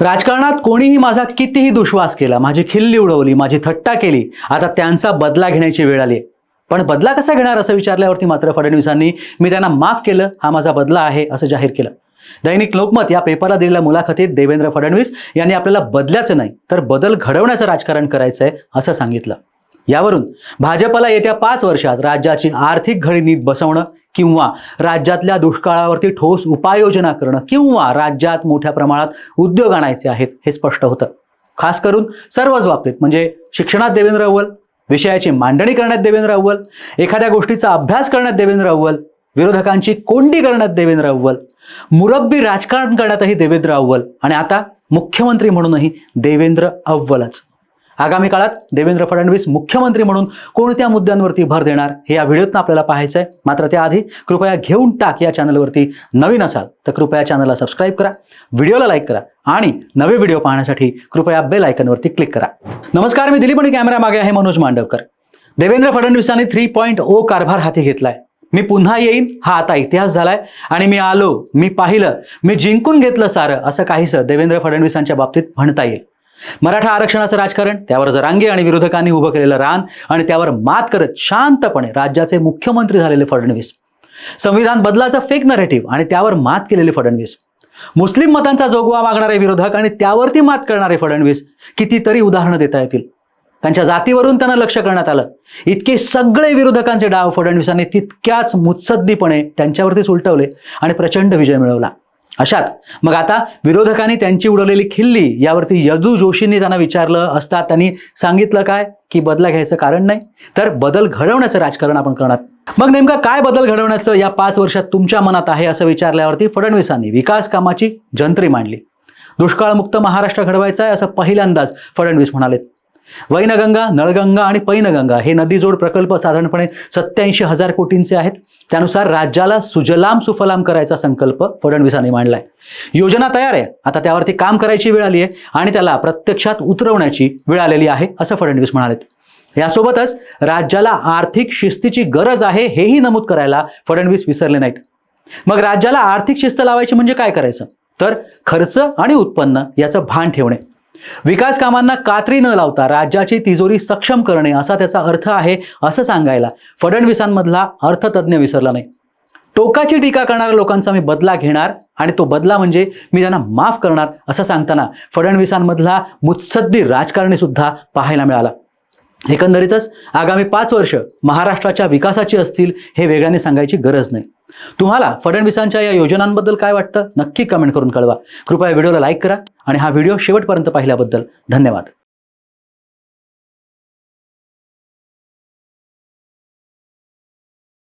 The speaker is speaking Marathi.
राजकारणात कोणीही माझा कितीही दुश्वास केला माझी खिल्ली उडवली माझी थट्टा केली आता त्यांचा बदला घेण्याची वेळ आली पण बदला कसा घेणार असं विचारल्यावरती मात्र फडणवीसांनी मी त्यांना माफ केलं हा माझा बदला आहे असं जाहीर केलं. दैनिक लोकमत या पेपरला दिलेल्या मुलाखतीत देवेंद्र फडणवीस यांनी आपल्याला बदल्याचं नाही तर बदल घडवण्याचं राजकारण करायचं आहे असं सांगितलं. यावरून भाजपला येत्या पाच वर्षात राज्याची आर्थिक घडीनीत बसवणं किंवा राज्यातल्या दुष्काळावरती ठोस उपाययोजना करणं किंवा राज्यात मोठ्या प्रमाणात उद्योग आणायचे आहेत हे स्पष्ट होतं. खास करून सर्वच बाबतीत म्हणजे शिक्षणात देवेंद्र अव्वल विषयाची मांडणी करण्यात देवेंद्र अव्वल एखाद्या गोष्टीचा अभ्यास करण्यात देवेंद्र अव्वल विरोधकांची कोंडी करण्यात देवेंद्र अव्वल मुरब्बी राजकारण करण्यातही देवेंद्र अव्वल आणि आता मुख्यमंत्री म्हणूनही देवेंद्र अव्वलच. आगामी काळात देवेंद्र फडणवीस मुख्यमंत्री म्हणून कोणत्या मुद्द्यांवरती भर देणार हे या व्हिडिओतनं आपल्याला पाहायचं आहे मात्र त्याआधी कृपया घेऊन टाक या चॅनलवरती नवीन असाल तर कृपया चॅनलला सबस्क्राईब करा व्हिडिओला लाईक करा आणि नवे व्हिडिओ पाहण्यासाठी कृपया बेल आयकनवरती क्लिक करा. नमस्कार मी दिलीप आणि कॅमेरा मागे आहे मनोज मांडवकर. देवेंद्र फडणवीसांनी थ्री पॉईंट ओ कारभार हाती घेतलाय. मी पुन्हा येईन हा आता इतिहास झालाय आणि मी आलो मी पाहिलं मी जिंकून घेतलं सारं असं काहीसं देवेंद्र फडणवीसांच्या बाबतीत म्हणता येईल. मराठा आरक्षणाचं राजकारण त्यावर जरांगे आणि विरोधकांनी उभं केलेलं रान आणि त्यावर मात करत शांतपणे राज्याचे मुख्यमंत्री झालेले फडणवीस. संविधान बदलाचा फेक नरेटिव्ह आणि त्यावर मात केलेले फडणवीस. मुस्लिम मतांचा जोगवा मागणारे विरोधक आणि त्यावरती मात करणारे फडणवीस कितीतरी उदाहरणं देता येतील. त्यांच्या जातीवरून त्यांना लक्ष करण्यात आलं. इतके सगळे विरोधकांचे डाव फडणवीसांनी तितक्याच मुत्सद्दीपणे त्यांच्यावरतीच उलटवले आणि प्रचंड विजय मिळवला. अशात मग आता विरोधकांनी त्यांची उडवलेली खिल्ली यावरती यदू जोशींनी त्यांना विचारलं असता त्यांनी सांगितलं काय? की बदला घ्यायचं कारण नाही. तर बदल घडवण्याचं राजकारण आपण करणार. मग नेमका काय बदल घडवण्याचं या पाच वर्षात तुमच्या मनात आहे असं विचारल्यावरती फडणवीसांनी विकास कामाची जंत्री मांडली. दुष्काळमुक्त महाराष्ट्र घडवायचा आहे असं पहिल्यांदाच फडणवीस म्हणाले वैनगंगा नळगंगा आणि पैनगंगा हे नदीजोड प्रकल्प साधारणपणे सत्याऐंशी हजार कोटींचे आहेत. त्यानुसार राज्याला सुजलाम सुफलाम करायचा संकल्प फडणवीसांनी मांडलाय. योजना तयार आहे. आता त्यावरती काम करायची वेळ आली आहे आणि त्याला प्रत्यक्षात उतरवण्याची वेळ आलेली आहे असं फडणवीस म्हणालेत. यासोबतच राज्याला आर्थिक शिस्तीची गरज आहे हेही नमूद करायला फडणवीस विसरले नाहीत. मग राज्याला आर्थिक शिस्त लावायची म्हणजे काय करायचं? तर खर्च आणि उत्पन्न याचं भान ठेवणे. विकास कामांना कात्री न लावता राज्याची तिजोरी सक्षम करणे असा त्याचा अर्थ आहे असं सांगायला फडणवीसांमधला अर्थतज्ञ विसरला नाही. टोकाची टीका करणाऱ्या लोकांचा मी बदला घेणार आणि तो बदला म्हणजे मी त्यांना माफ करणार असं सांगताना फडणवीसांमधला मुत्सद्दी राजकारणी सुद्धा पाहायला मिळाला. एकंदरीतच आगामी पाच वर्ष महाराष्ट्राच्या विकासाची असतील हे वेगळ्याने सांगायची गरज नाही. तुम्हाला फडणवीसांच्या या योजनांबद्दल काय वाटतं? नक्की कमेंट करून कळवा. कृपया व्हिडिओला लाईक करा आणि हा व्हिडिओ शेवटपर्यंत पाहिल्याबद्दल धन्यवाद.